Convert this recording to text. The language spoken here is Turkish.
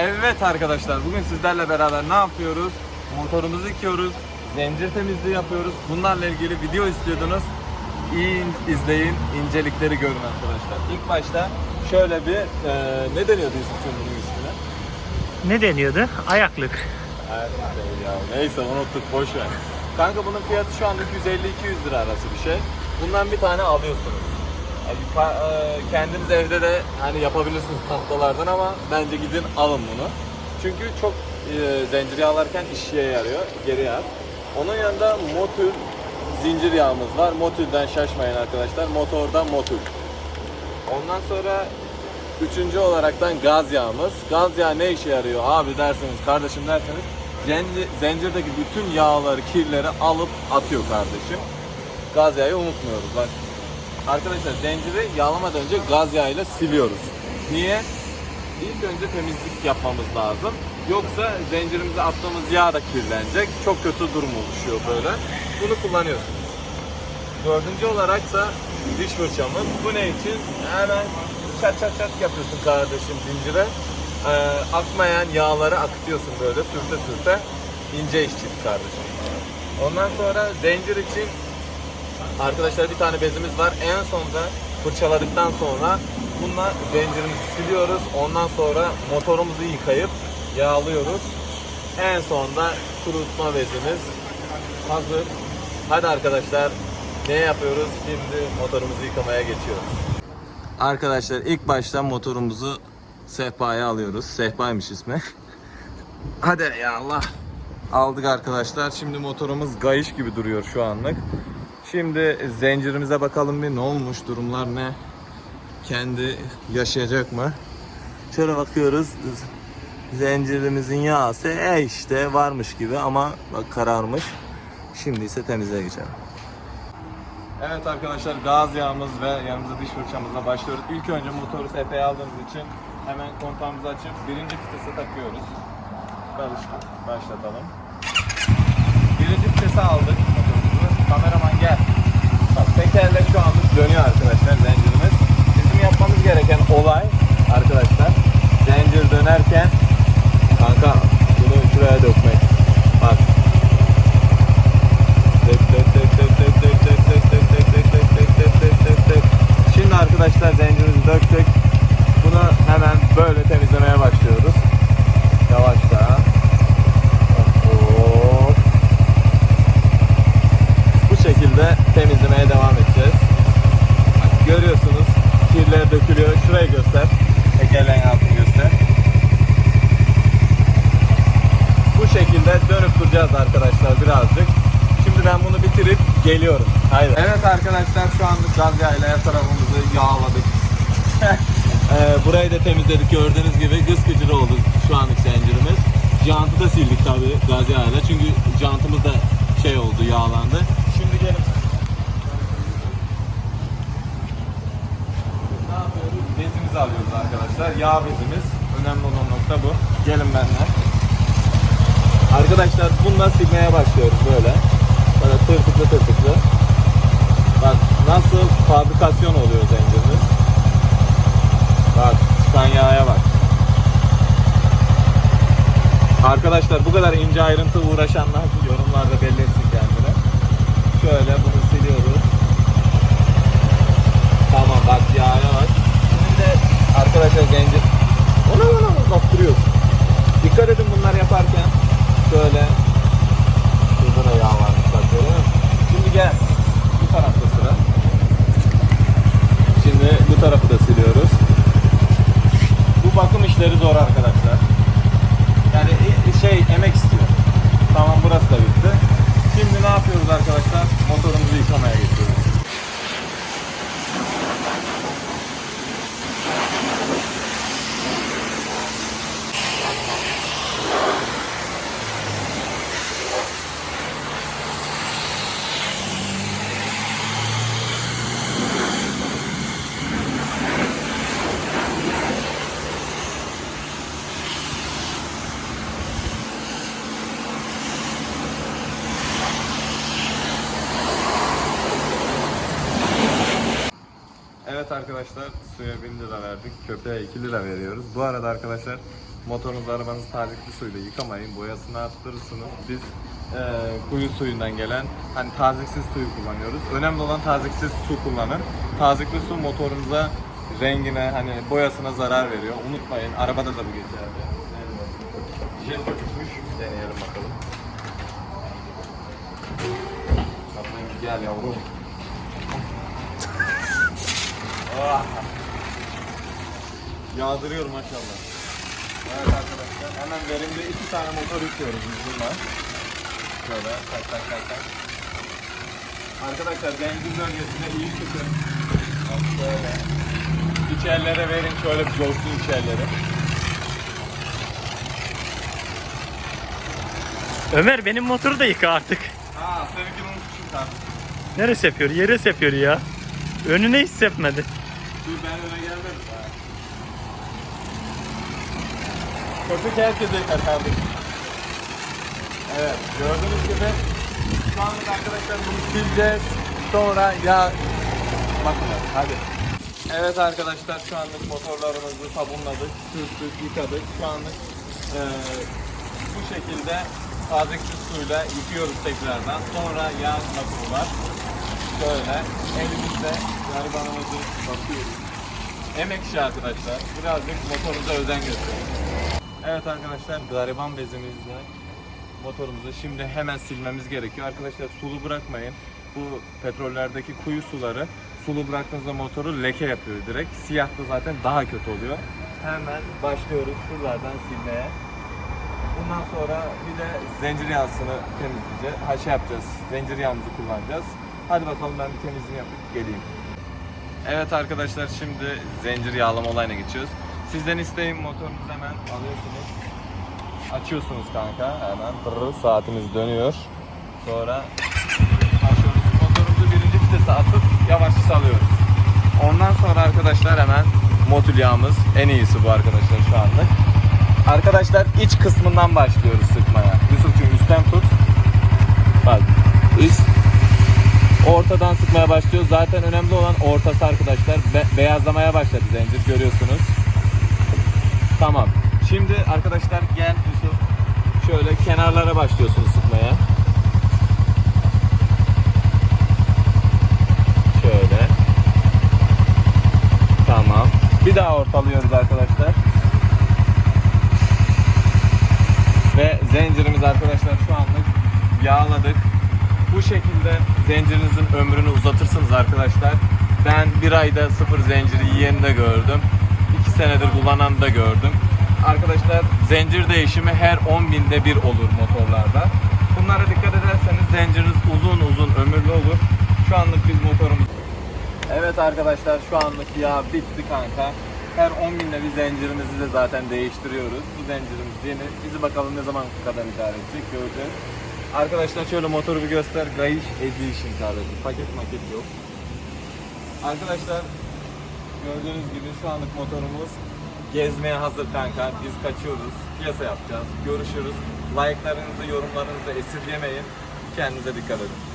Evet arkadaşlar bugün sizlerle beraber ne yapıyoruz? Motorumuzu yıkıyoruz, zincir temizliği yapıyoruz. Bunlarla ilgili video istiyordunuz. İyi izleyin, incelikleri görün arkadaşlar. İlk başta şöyle bir, e, ne deniyordu Yusuf'cum bunun ismine? Ne deniyordu? Ayaklık. Evet ya neyse unuttuk boş ver. Kanka bunun fiyatı şu anda 250-200 lira arası bir şey. Bundan bir tane alıyorsunuz. E, kendiniz evde de hani yapabilirsiniz tahtalardan ama bence gidin alın bunu. Çünkü çok e, zincir yağlarken işe yarıyor, geri yağ. Onun yanında Motul zincir yağımız var. Motül'den şaşmayın arkadaşlar. Motordan Motul. Ondan sonra üçüncü olaraktan gaz yağımız. Gaz yağı ne işe yarıyor abi derseniz, kardeşim derseniz zincirdeki bütün yağları, kirleri alıp atıyor kardeşim. Gaz yağı unutmuyoruz bak. Arkadaşlar zinciri yağlamadan önce gaz yağıyla siliyoruz. Niye? İlk önce temizlik yapmamız lazım. Yoksa zincirimize attığımız yağ da kirlenecek. Çok kötü durum oluşuyor böyle. Bunu kullanıyorsunuz. Dördüncü olaraksa diş fırçamız. Bu ne için? Hemen çat çat çat yapıyorsun kardeşim zincire. Ee, akmayan yağları akıtıyorsun böyle sürte sürte. İnce işçilik kardeşim. Ondan sonra zincir için arkadaşlar bir tane bezimiz var. En sonunda fırçaladıktan sonra bununla zincirimizi siliyoruz. Ondan sonra motorumuzu yıkayıp yağlıyoruz. En sonunda kurutma bezimiz hazır. Hadi arkadaşlar ne yapıyoruz? Şimdi motorumuzu yıkamaya geçiyoruz. Arkadaşlar ilk baştan motorumuzu sehpaya alıyoruz. Sehpaymış ismi. Hadi ya Allah. Aldık arkadaşlar. Şimdi motorumuz gayış gibi duruyor şu anlık. Şimdi zincirimize bakalım bir ne olmuş durumlar ne? Kendi yaşayacak mı? Şöyle bakıyoruz. Zincirimizin yağı e işte varmış gibi ama bak kararmış. Şimdi ise temizliğe geçelim. Evet arkadaşlar gaz yağımız ve yanımızda diş fırçamızla başlıyoruz. İlk önce motoru sepeye aldığımız için hemen kontağımızı açıp birinci vitese takıyoruz. Başlatalım. Birinci vitese aldık motorumuzu. Kameraman gel. Bak tekerle şu anda dönüyor arkadaşlar zincirimiz. Bizim yapmamız gereken olay arkadaşlar zincir dönerken kanka bunu şuraya dökmek. Bak Dök dök dök dök dök dök dök dök dök dök dök dök dök dök dök dök dök. Şimdi arkadaşlar zincirimizi döktük. Bunu hemen böyle temizlemeye başlıyoruz. Yavaşça. Hop. Bu şekilde temizlemeye devam edeceğiz. Bak, görüyorsunuz kirler dökülüyor. Şurayı göster. Tekerleğin altını göster. Bu şekilde dönüp duracağız arkadaşlar birazcık. Şimdi ben bunu bitirip geliyorum. Haydi. Evet arkadaşlar şu anlık gaz yağıyla her tarafımızı yağladık. Ee, burayı da temizledik gördüğünüz gibi gız gıcır oldu şu anlık zincirimiz. Jantı da sildik tabi gaz yağıyla çünkü jantımız da şey oldu yağlandı. Şimdi gelin. Ne yapıyoruz? Bezimizi alıyoruz arkadaşlar. Yağ bezimiz. Önemli olan nokta bu. Gelin benimle. Arkadaşlar bununla silmeye başlıyoruz böyle. Böyle tırtıklı tırtıklı. Bak nasıl fabrikasyon oluyor zincirimiz. Bak çıkan yağa bak. Arkadaşlar bu kadar ince ayrıntı uğraşanlar yorumlarda belli. Şöyle bunu siliyoruz. Tamam bak yağa bak. Şimdi de arkadaşlar zincir. Ona ona kaptırıyor. Dikkat edin bunlar yaparken. Evet arkadaşlar suya 1000 lira verdik. Köpeğe 2 lira veriyoruz. Bu arada arkadaşlar motorunuzu arabanızı tazikli suyla yıkamayın. Boyasını attırırsınız. Biz eee, kuyu suyundan gelen hani taziksiz suyu kullanıyoruz. Önemli olan taziksiz su kullanın. Tazikli su motorunuza rengine hani boyasına zarar veriyor. Unutmayın. Arabada da bu geçerli. Jet tutmuş. Deneyelim bakalım. Gel yavrum. Ah. Yağdırıyor maşallah. Evet arkadaşlar hemen verimli iki tane motor yüklüyoruz biz bununla. Şöyle tak tak tak tak. Arkadaşlar benzin bölgesine iyi sıkın. Bak şöyle. İçerilere verin şöyle bir coşsun içerileri. Ömer benim motoru da yıka artık. Aa seninkini unutmuşum sen. Neresi yapıyor? Yere yapıyor ya. Önüne hiç sepmedi. Dur ben öne gelmedim daha. Köpük herkese kardeşim. Evet gördüğünüz gibi şu anlık arkadaşlar bunu sileceğiz. Sonra ya bakın hadi. Evet arkadaşlar şu anlık motorlarımızı sabunladık, sürttük, yıkadık. Şu anlık eee, bu şekilde tazeksiz suyla yıkıyoruz tekrardan. Sonra yağ bakımı var. Şöyle elimizde garibanımızı bakıyoruz. Emek işi arkadaşlar. Birazcık motorumuza özen gösterin. Evet arkadaşlar gariban bezimizle motorumuzu şimdi hemen silmemiz gerekiyor. Arkadaşlar sulu bırakmayın. Bu petrollerdeki kuyu suları sulu bıraktığınızda motoru leke yapıyor direkt. Siyah da zaten daha kötü oluyor. Hemen başlıyoruz şuralardan silmeye. Bundan sonra bir de zincir yağsını temizleyeceğiz. Ha şey yapacağız. Zincir yağımızı kullanacağız. Hadi bakalım ben bir temizliğini yapıp geleyim. Evet arkadaşlar şimdi zincir yağlama olayına geçiyoruz. Sizden isteğim motorunuzu hemen alıyorsunuz. Açıyorsunuz kanka hemen. Tırr, saatimiz dönüyor. Sonra açıyoruz. Motorumuzu birinci vitese atıp yavaşça salıyoruz. Ondan sonra arkadaşlar hemen motul yağımız en iyisi bu arkadaşlar şu anlık. Arkadaşlar iç kısmından başlıyoruz sıkmaya. Yusuf'cum üstten tut. Bak üst ortadan sıkmaya başlıyoruz. Zaten önemli olan ortası arkadaşlar. Be- beyazlamaya başladı zincir görüyorsunuz. Tamam. Şimdi arkadaşlar gel Yusuf. Şöyle kenarlara başlıyorsunuz sıkmaya. Şöyle. Tamam. Bir daha ortalıyoruz arkadaşlar. Ve zincirimiz arkadaşlar şu anlık yağladık. Bu şekilde zincirinizin ömrünü uzatırsınız arkadaşlar. Ben bir ayda sıfır zinciri yiyeni de gördüm. 2 senedir kullanan da gördüm. Arkadaşlar zincir değişimi her 10 binde bir olur motorlarda. Bunlara dikkat ederseniz zinciriniz uzun uzun ömürlü olur. Şu anlık biz motorumuz Evet arkadaşlar şu anlık yağ bitti kanka. Her 10 binde bir zincirimizi de zaten değiştiriyoruz. Bu zincirimiz yeni. Bizi bakalım ne zaman kadar idare edecek göreceğiz. Arkadaşlar şöyle motoru bir göster. Gayiş Edition kardeşim. Paket maket yok. Arkadaşlar gördüğünüz gibi şu anlık motorumuz gezmeye hazır kanka. Biz kaçıyoruz. Piyasa yapacağız. Görüşürüz. Like'larınızı, yorumlarınızı esirgemeyin. Kendinize dikkat edin.